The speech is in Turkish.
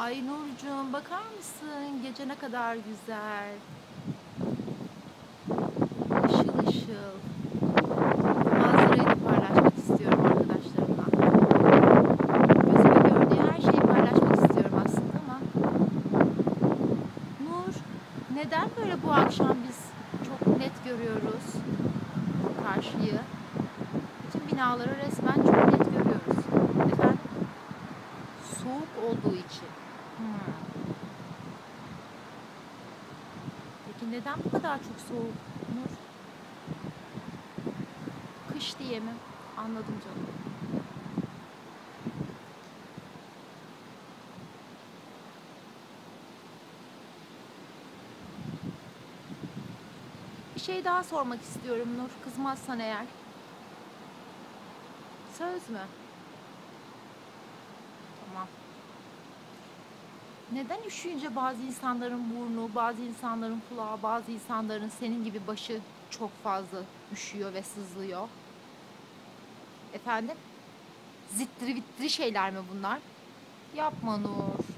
Ay Nurcuğum bakar mısın? Gece ne kadar güzel. Işıl ışıl. Manzarayı paylaşmak istiyorum arkadaşlarımla. Gözümün gördüğü her şeyi paylaşmak istiyorum aslında ama. Nur, neden böyle bu akşam biz çok net görüyoruz karşıyı? Bütün binaları resmen çok net görüyoruz. Neden? Soğuk olduğu için. Hmm. Peki neden bu kadar çok soğuk Nur? Kış diye mi? Anladım canım. Bir şey daha sormak istiyorum Nur. Kızmazsan eğer. Söz mü? Tamam. Neden üşüyünce bazı insanların burnu, bazı insanların kulağı, bazı insanların senin gibi başı çok fazla üşüyor ve sızlıyor? Efendim? Zittiri vittiri şeyler mi bunlar? Yapma Nur.